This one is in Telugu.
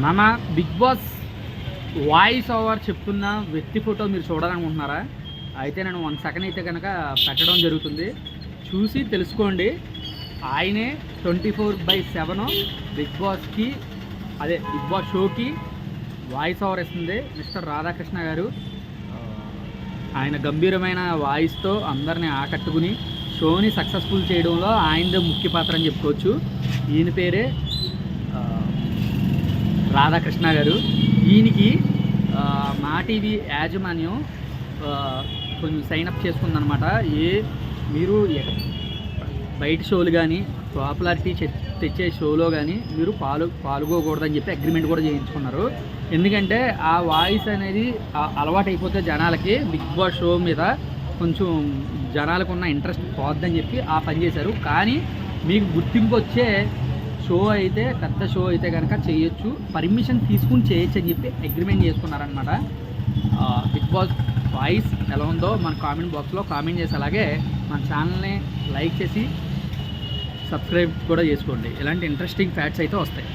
నాన్న బిగ్ బాస్ వాయిస్ ఓవర్ చెప్తున్న వ్యక్తి ఫోటో మీరు చూడాలనుకుంటున్నారా? అయితే నేను వన్ సెకండ్ అయితే కనుక పెట్టడం జరుగుతుంది. చూసి తెలుసుకోండి. ఆయనే twenty four by seven Bigg బాస్కి అదే బిగ్ బాస్ షోకి వాయిస్ ఓవర్ ఇస్తుంది మిస్టర్ రాధాకృష్ణ గారు ఆయన గంభీరమైన వాయిస్తో అందరిని ఆకట్టుకుని షోని సక్సెస్ఫుల్ చేయడంలో ఆయనదే ముఖ్య పాత్ర అని చెప్పుకోవచ్చు. ఈయన పేరే రాధాకృష్ణ గారు. ఈయనకి మా టీవీ యాజమాన్యం కొంచెం సైన్అప్ చేసుకుందనమాట ఏ మీరు బయట షోలు కానీ పాపులారిటీ చె- తెచ్చే షోలో కానీ మీరు పాలు పాల్గొకూడదని చెప్పి అగ్రిమెంట్ కూడా చేయించుకున్నారు. ఎందుకంటే ఆ వాయిస్ అనేది అలవాటు అయిపోతే జనాలకి బిగ్ బాస్ షో మీద కొంచెం జనాలకు ఉన్న ఇంట్రెస్ట్ పోద్దని చెప్పి ఆ పని చేశారు. కానీ మీకు గుర్తింపు వచ్చే షో అయితే పెద్ద షో అయితే కనుక చేయొచ్చు. పర్మిషన్ తీసుకుని చేయొచ్చు అని చెప్పి అగ్రిమెంట్ చేసుకున్నారనమాట బిగ్ బాస్ వాయిస్ ఎలా ఉందో మన కామెంట్ బాక్స్లో కామెంట్ చేసి అలాగే మన ఛానల్ని లైక్ చేసి సబ్స్క్రైబ్ కూడా చేసుకోండి. ఇలాంటి ఇంట్రెస్టింగ్ ఫ్యాక్ట్స్ అయితే వస్తాయి.